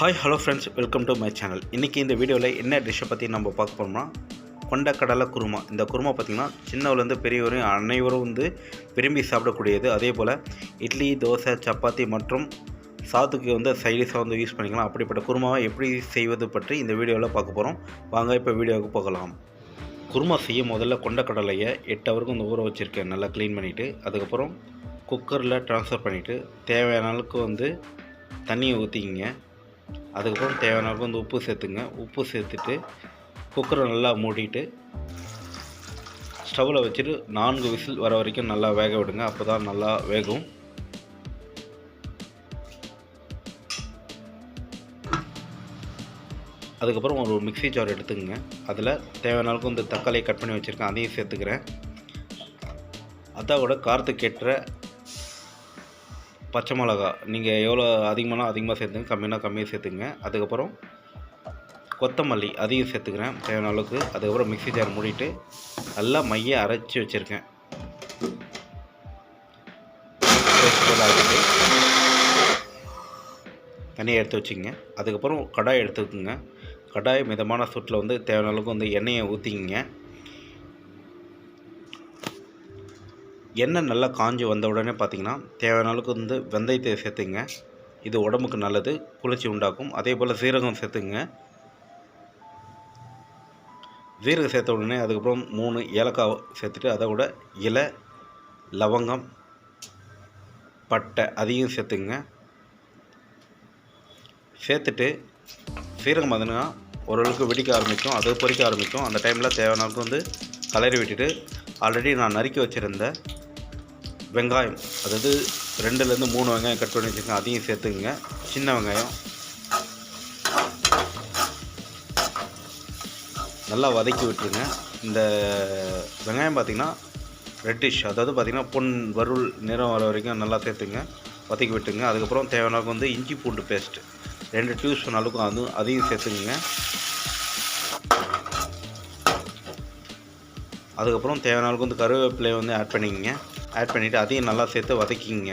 Hi hello friends welcome to my channel இன்றைக்கி இந்த வீடியோவில் என்ன டிஷ்ஷை பற்றி நம்ம பார்க்க போகிறோம்னா கொண்டக்கடலை குருமா. இந்த குருமா பார்த்திங்கன்னா சின்னவர்லேருந்து பெரியவரையும் அனைவரும் வந்து விரும்பி சாப்பிடக்கூடியது. அதே போல் இட்லி தோசை சப்பாத்தி மற்றும் சாத்துக்கு வந்து சைடிஷாக வந்து யூஸ் பண்ணிக்கலாம். அப்படிப்பட்ட குருமாவை எப்படி செய்வது பற்றி இந்த வீடியோவில் பார்க்க போகிறோம் வாங்க இப்போ வீடியோவுக்கு போகலாம். குருமா செய்ய முதல்ல கொண்டக்கடலையை எட்டு அவருக்கு வந்து ஊற வச்சுருக்கேன். நல்லா க்ளீன் பண்ணிவிட்டு அதுக்கப்புறம் குக்கரில் ட்ரான்ஸ்ஃபர் பண்ணிவிட்டு தேவையான அளவுக்கு வந்து தண்ணியை ஊற்றிக்கிங்க அதுக்கப்புறம் தேவையான அளவுக்கு வந்து உப்பு சேர்த்துங்க. உப்பு சேர்த்துட்டு குக்கரை நல்லா மூடிட்டு ஸ்டவ்வில் வச்சுட்டு நான்கு விசில் வர வரைக்கும் நல்லா வேக விடுங்க. அப்போ தான் நல்லா வேகும். அதுக்கப்புறம் ஒரு மிக்ஸி ஜார் எடுத்துக்கங்க. அதில் தேவையான அளவுக்கு வந்து தக்காளியை கட் பண்ணி வச்சுருக்கேன். அதையும் சேர்த்துக்கிறேன். அதோட காரத்துக்கு ஏற்ற பச்சை மிளகா. நீங்கள் எவ்வளோ அதிகமானா அதிகமாக சேர்த்துங்க கம்மினா கம்மியாக சேர்த்துங்க அதுக்கப்புறம் கொத்தமல்லி அதையும் சேர்த்துக்கிறேன். தேவையான அளவுக்கு. அதுக்கப்புறம் மிக்ஸி ஜார் மூடிட்டு நல்லா மைய அரைச்சி வச்சுருக்கேன். தனியாக எடுத்து வச்சுக்கோங்க. அதுக்கப்புறம் கடாய் எடுத்துக்கோங்க. கடாய் மிதமான சூட்டில் வந்து தேவையான அளவுக்கு வந்து எண்ணெயை ஊற்றிக்கிங்க எண்ணெய் நல்லா காஞ்சி வந்த உடனே பார்த்தீங்கன்னா தேவையான அளவுக்கு வந்து வெந்தயத்தை சேர்த்துங்க. இது உடம்புக்கு நல்லது குளிர்ச்சி உண்டாக்கும். அதே போல் சீரகம் சேர்த்துங்க. சீரகம் சேர்த்த உடனே அதுக்கப்புறம் மூணு ஏலக்காய் சேர்த்துட்டு அதை விட இலை லவங்கம் பட்டை அதையும் சேர்த்துங்க. சேர்த்துட்டு சீரகம் பார்த்தீங்கன்னா ஓரளவுக்கு வெடிக்க ஆரம்பிக்கும். அது பொரிக்க ஆரம்பிக்கும். அந்த டைமில் தேவையான அளவுக்கு வந்து கலரி விட்டுட்டு ஆல்ரெடி நான் நறுக்கி வச்சுருந்தேன் வெங்காயம். அதாவது ரெண்டுலேருந்து மூணு வெங்காயம் கட் பண்ணி வச்சுருக்கேன். அதையும் சேர்த்துக்குங்க. சின்ன வெங்காயம். நல்லா வதக்கி விட்டுருங்க. இந்த வெங்காயம் பார்த்திங்கன்னா ரெட்டிஷ் அதாவது பார்த்திங்கன்னா பொன் வருள் நிறம் வர வரைக்கும் நல்லா சேர்த்துங்க. வதக்கி விட்டுங்க அதுக்கப்புறம் தேவையான வந்து இஞ்சி பூண்டு பேஸ்ட்டு ரெண்டு டியூஸ்பூன் அளவுக்கு அதுவும் அதையும் சேர்த்துக்குங்க. அதுக்கப்புறம் தேவையான அளவுக்கு வந்து கருவேப்பிலையை வந்து ஆட் பண்ணிக்கங்க. ஆட் பண்ணிவிட்டு அதையும் நல்லா சேர்த்து வதக்கிங்க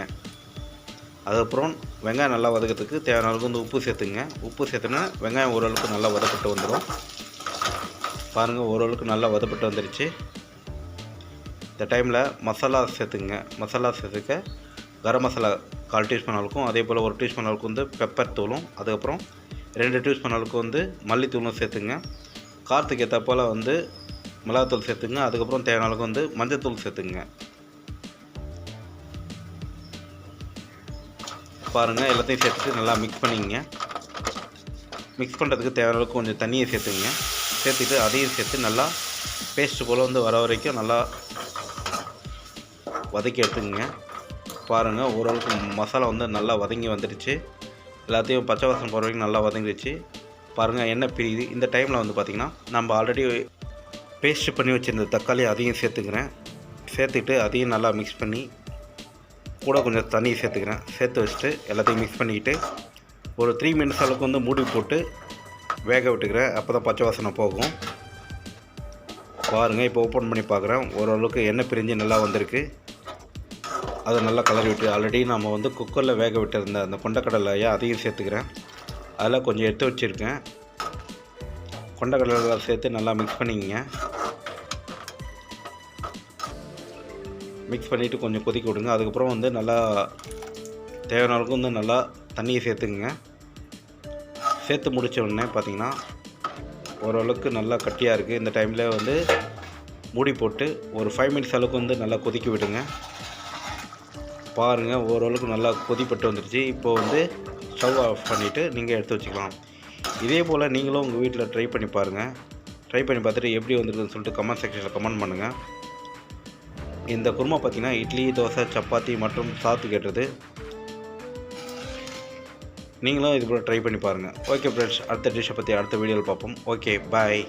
அதுக்கப்புறம் வெங்காயம் நல்லா வதக்கிறதுக்கு தேவையான அளவுக்கு வந்து உப்பு சேர்த்துங்க. உப்பு சேர்த்துனா வெங்காயம் ஓரளவுக்கு நல்லா வதப்பட்டு வந்துடும் பாருங்கள் ஓரளவுக்கு நல்லா வதப்பட்டு வந்துடுச்சு இந்த டைமில் மசாலா சேர்த்துங்க. மசாலா சேர்த்துக்க கரம் மசாலா கால் டீஸ்பூன் அளவுக்கும் அதே போல் ஒரு டீஸ்பூன் அளவுக்கு வந்து பெப்பர் தூளும் அதுக்கப்புறம் ரெண்டு டீஸ்பூன் அளவுக்கு வந்து மல்லித்தூளும் சேர்த்துங்க. காரத்துக்கு ஏற்ற போல் வந்து மிளகாத்தூள் சேர்த்துங்க. அதுக்கப்புறம் தேவையான அளவுக்கு வந்து மஞ்சத்தூள் சேர்த்துங்க. பாருங்கள் எல்லாத்தையும் சேர்த்துட்டு நல்லா மிக்ஸ் பண்ணிங்க மிக்ஸ் பண்ணுறதுக்கு தேவையான அளவுக்கு கொஞ்சம் தண்ணியை சேர்த்துங்க சேர்த்துட்டு அதையும் சேர்த்து நல்லா பேஸ்ட் போல் வந்து வர வரைக்கும் நல்லா வதக்கி எடுத்துக்கங்க. பாருங்கள் ஓரளவுக்கு மசாலா வந்து நல்லா வதங்கி வந்துடுச்சு. எல்லாத்தையும் பச்சை வாசனை போகிற வரைக்கும் நல்லா வதங்கிடுச்சு. பாருங்கள் என்ன பிரியுது. இந்த டைமில் வந்து பார்த்திங்கன்னா நம்ம ஆல்ரெடி பேஸ்ட் பண்ணி வச்சுருந்த தக்காளி அதையும் சேர்த்துக்கிறேன். சேர்த்துட்டு அதையும் நல்லா மிக்ஸ் பண்ணி கூட கொஞ்சம் தண்ணி சேர்த்துக்கிறேன். சேர்த்து வச்சுட்டு எல்லாத்தையும் மிக்ஸ் பண்ணிக்கிட்டு ஒரு த்ரீ மினிட்ஸ் அளவுக்கு வந்து மூடி போட்டு வேக விட்டுக்கிறேன். அப்போ தான் பச்சை வாசனை போகும். பாருங்கள் இப்போ ஓப்பன் பண்ணி பார்க்குறேன் ஓரளவுக்கு எண்ணெய் பிரிஞ்சு நல்லா வந்திருக்கு. அதை நல்லா கலரி விட்டு ஆல்ரெடி நம்ம வந்து குக்கரில் வேக விட்டுருந்த அந்த கொண்டக்கடலையை அதையும் சேர்த்துக்கிறேன். அதில் கொஞ்சம் எடுத்து வச்சுருக்கேன். கொண்டக்கடலை சேர்த்து நல்லா மிக்ஸ் பண்ணிக்கிங்க. மிக்ஸ் பண்ணிவிட்டு கொஞ்சம் கொதிக்க விடுங்க. அதுக்கப்புறம் வந்து நல்லா தேவையான அளவுக்கு வந்து நல்லா தண்ணியை சேர்த்துக்குங்க. சேர்த்து முடித்த உடனே பார்த்திங்கன்னா ஓரளவுக்கு நல்லா கட்டியாக இருக்குது இந்த டைமில் வந்து மூடி போட்டு ஒரு ஃபைவ் மினிட்ஸ் அளவுக்கு வந்து நல்லா கொதிக்க விடுங்க. பாருங்கள் ஓரளவுக்கு நல்லா கொதிப்பட்டு வந்துடுச்சு இப்போது வந்து ஸ்டவ் ஆஃப் பண்ணிவிட்டு நீங்கள் எடுத்து வச்சுக்கலாம். இதே போல் நீங்களும் உங்கள் வீட்டில் ட்ரை பண்ணி பாருங்கள் ட்ரை பண்ணி பார்த்துட்டு எப்படி வந்துருக்குன்னு சொல்லிட்டு கமெண்ட் செக்ஷனில் கமெண்ட் பண்ணுங்கள் இந்த குருமா பார்த்திங்கன்னா இட்லி தோசை சப்பாத்தி மற்றும் சாத்து கேட்டது. நீங்களும் இது கூட ட்ரை பண்ணி பாருங்கள் ஓகே ஃப்ரெண்ட்ஸ் அடுத்த டிஷ்ஷை பற்றி அடுத்த வீடியோவில் பார்ப்போம். Okay bye